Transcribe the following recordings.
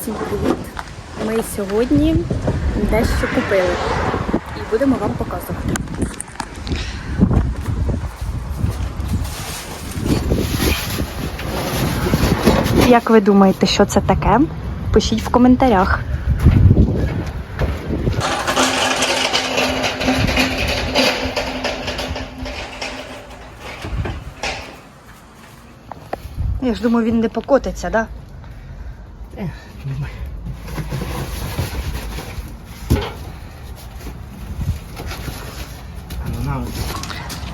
Всім привіт! Ми сьогодні дещо купили і будемо вам показувати. Як ви думаєте, що це таке? Пишіть в коментарях. Я ж думаю, він не покотиться, так? Да?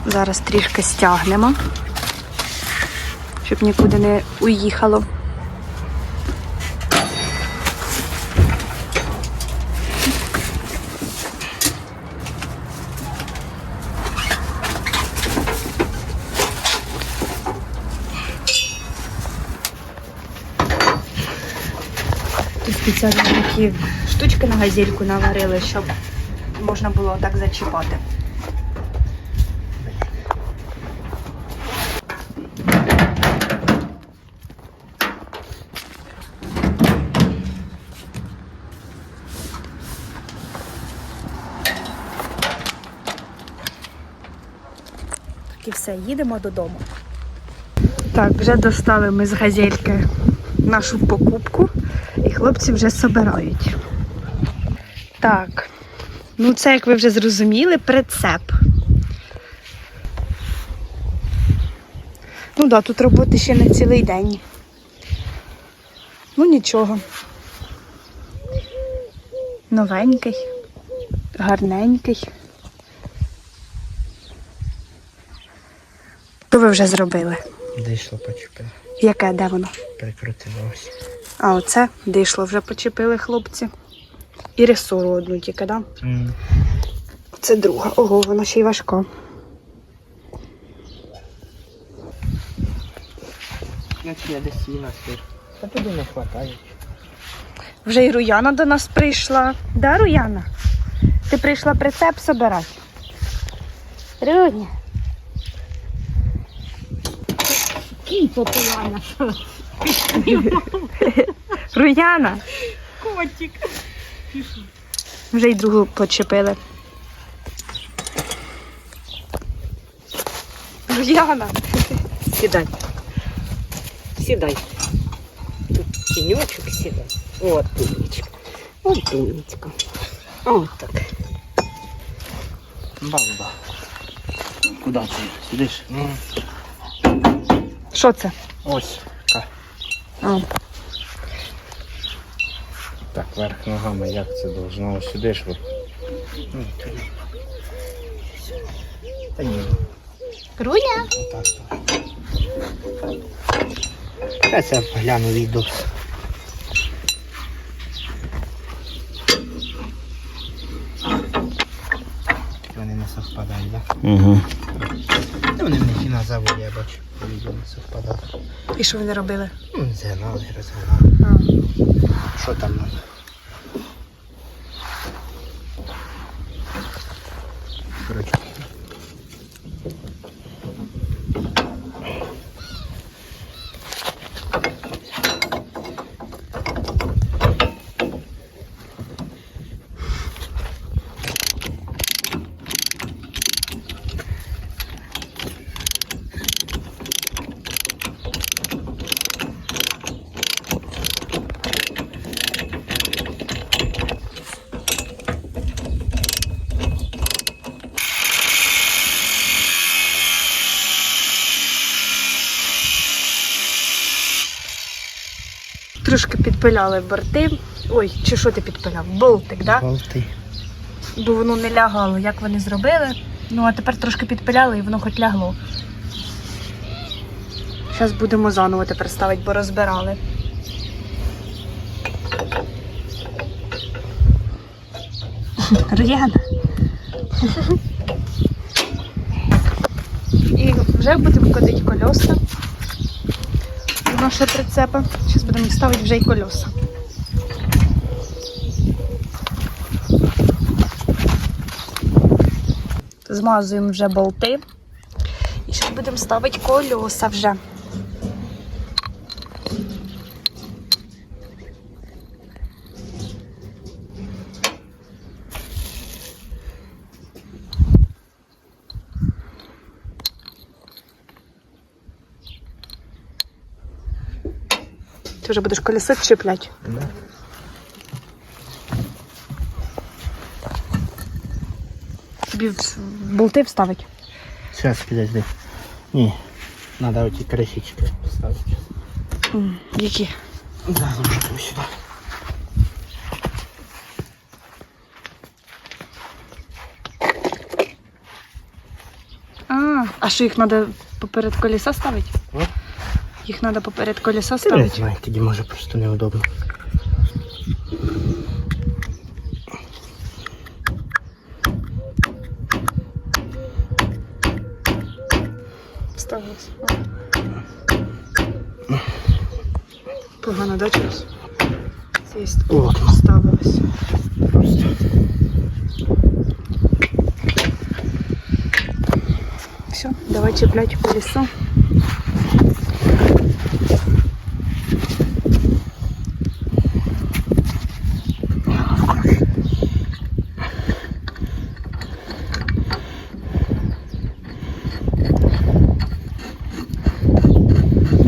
Зараз трішки стягнемо, щоб нікуди не уїхало. Тут спеціально такі штучки на газельку наварили, щоб можна було так зачіпати. Так і все, їдемо додому. Так, вже достали ми з газельки нашу покупку, і хлопці вже собирають. Так, ну це, як ви вже зрозуміли, прицеп. Ну так, да, тут роботи ще не цілий день. Ну нічого. Новенький, гарненький. Що ви вже зробили? Дійшло почепив, Яке, де воно? прикрутилося. А оце дійшло, вже почепили хлопці. І ресору одну тільки, да? Це друга. Ого, вона ще й важка. Як я десь її насир. Та туди не хватає. Вже і Руяна до нас прийшла. Да, Руяна? Ти прийшла прицеп собирати? Руня. Кінь попила наша. Руяна. Котик. Вже й другу почепили. Руяна. Сідай. Сідай. Тут тіньочок сідай. От тунечка. От тунечка. От так. Балда. Куди ти? Сидиш? Що це? Ось. Ка. А, Так, верх ногами, як це должно? Ось сюди ж. Ну, та ні. Та ні, Руня. отак так. Та це гляну відео. Вони не совпадають, так? Угу. Та вони в них і на заводі, я бачу, не совпадають. І що вони робили? Не знаю, розгинали. А. Що там надо? Трошки підпиляли борти. Ой, чи що ти підпиляв? Болтик, да? Болти. Бо воно не лягало, як вони зробили. Ну, а тепер трошки підпиляли і воно хоч лягло. Зараз будемо заново тепер ставити, бо розбирали. Р'яна. І вже будемо кодити кольоса в нашого прицепа. Зараз будемо ставити вже й кольоса. Змазуємо вже болти. І зараз будемо ставити кольоса вже. Ти вже будеш колесо чіпляти. Да. Тобі в болти вставить. Сейчас, подожди. Ні, надо оті кришечки поставити. М, Які? Да, ложку сюди. А, а що їх треба поперед колеса ставити? Їх треба поперед колеса Я ставити. знаю, тоді може просто неудобно. Ставилось. Погано, да, через? Це От. ставилось. Просто. Все, давай чіплять колесо.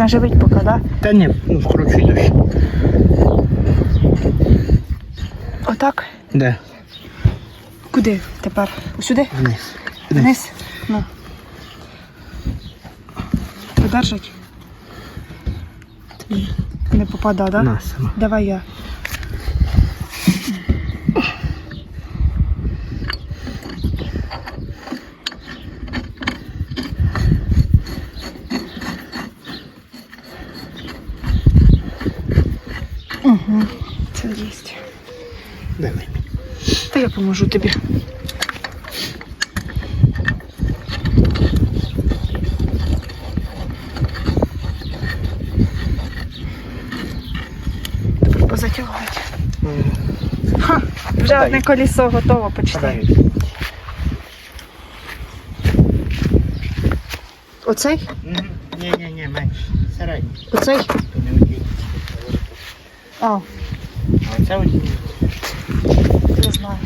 Наживить поки, да? Та ні, ну вкручуй дощ. Отак. Де? Куди тепер? Сюди? Вниз. Вниз? Ну. Подержать? Не попада, да? Давай я. Угу, це є. Давай. Та я поможу тобі. Тепер позатягувати. Ха, вже одне колесо готово почти. Оцей? Ні, ні, ні, менше. Середній. Оцей? То не один. А, А оце один. Не знаю.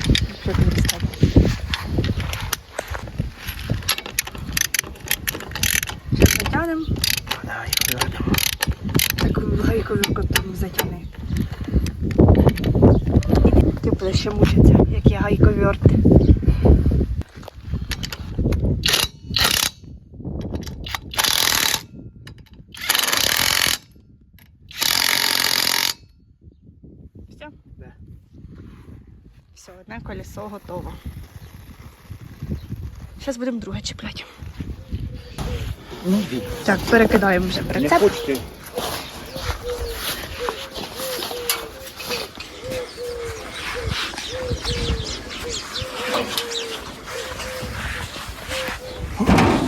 Що тут сказати. Зараз затягнемо. Давай, повернемо. Так гайковим котом затягни. Тепло ще мучитися, як я гайковерт. Все? Да. Все, одне колесо готово. Зараз будемо друге чіпляти. Так, перекидаємо вже прицеп.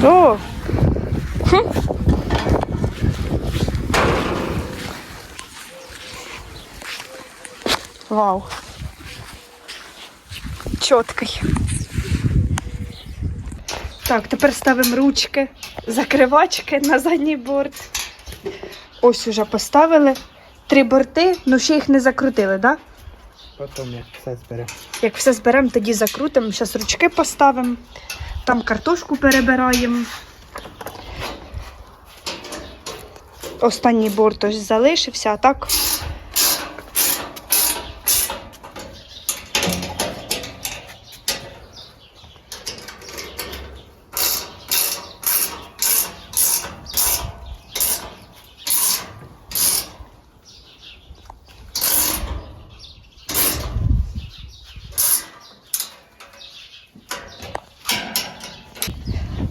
О! Хм. Вау. Чіткий. Так, тепер ставимо ручки, закривачки на задній борт. Ось уже поставили. Три борти, ну ще їх не закрутили, так? Да? Потім як все збере. Як все зберемо, тоді закрутимо. Зараз ручки поставимо. Там картошку перебираємо. Останній борт ось залишився, а так.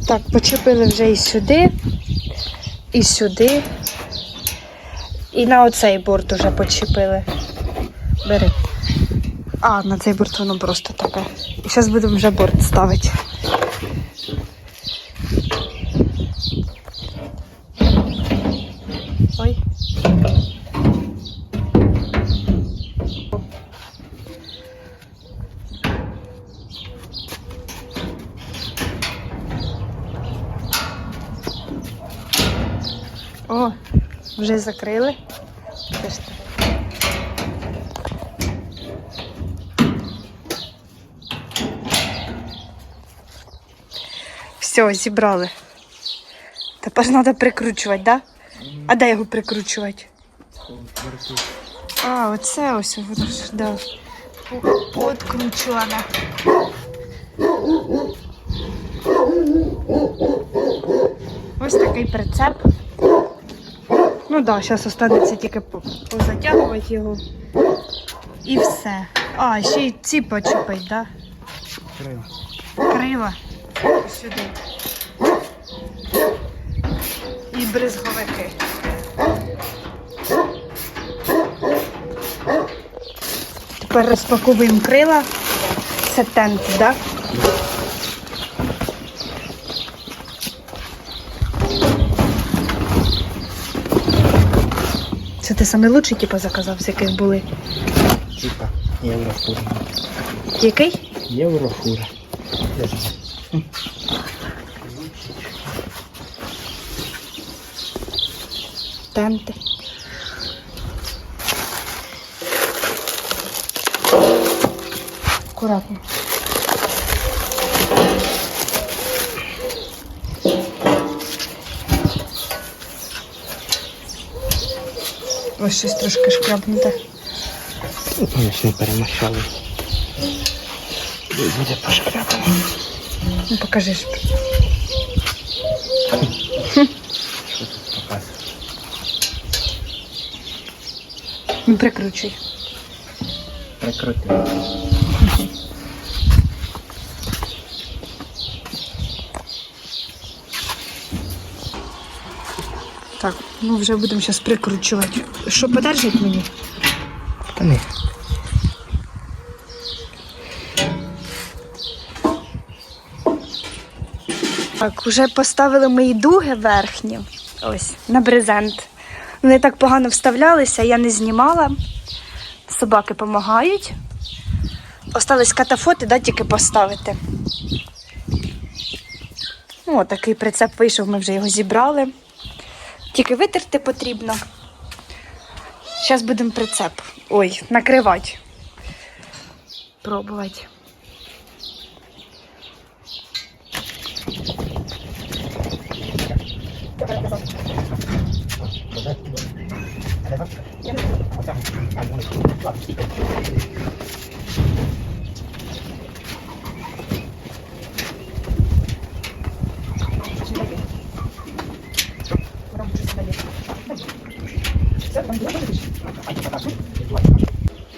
Так, почепили вже і сюди, і сюди. І на оцей борт уже почепили. Бери. А, на цей борт воно просто таке. І зараз будемо вже борт ставити. Ой. О, вже закрили. Бачите. Все, зібрали. Тепер треба прикручувати, так? Да? А де його прикручувати? А, оце ось воно ж. Подкручуване. Ось такий прицеп. Ну так, да, зараз останеться тільки позатягувати його. І все. А, ще й ці почепить, так? Крила. Да? Крила. Сюди. І бризговики. Тепер розпаковуємо крила. Це тент, так? Да? Це ти саме лучший, типу, заказав, з яких були. Типа єврофура. Який? Єврофура. Тенти. Аккуратно. Ось щось трошки шкрябнуте. Не перемащали. Буде пошкрябано. Ну покажи. Що тут показує? Ну прикручуй. Прикрути. Ну вже будемо зараз прикручувати. Що подержить мені? Та ні. Так, вже поставили мої дуги верхні. Ось, на брезент. Вони так погано вставлялися, я не знімала. Собаки допомагають. Остались катафоти, да, тільки поставити. О, такий прицеп вийшов, ми вже його зібрали. Тільки витерти потрібно. Зараз будемо прицеп. Ой, накривати. Пробувати.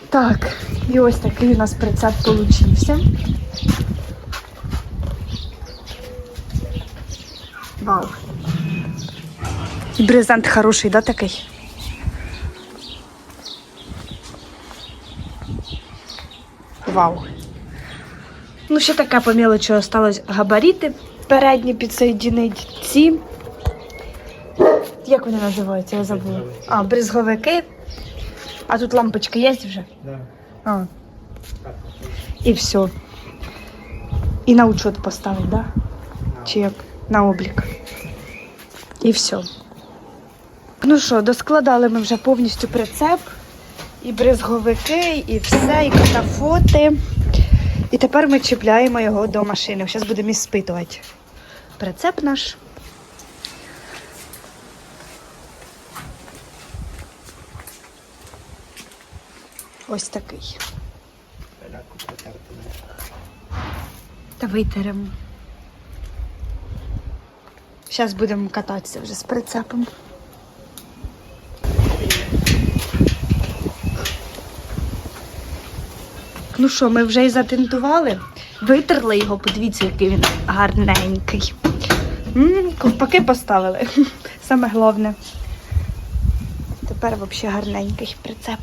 Так, і ось такий у нас прицеп получився. Вау. І брезент хороший, да, такий? Вау. Ну, ще така по мелочі осталось габарити передні підсоєдінить. Ці. Як вони називаються? Я забула. А, бризговики. А тут лампочка є вже? Да. А. І все. І на учет поставить, да? Чи як? На облік. І все. Ну що, доскладали ми вже повністю прицеп, і бризговики, і все, і катафоти. І тепер ми чіпляємо його до машини. Зараз будемо іспитувати. Прицеп наш. Ось такий. Та витеремо. Зараз будемо кататися вже з прицепом. Ну що, ми вже і затентували, витерли його, подивіться, який він гарненький. Ковпаки поставили. Саме головне. Тепер взагалі гарненький прицеп.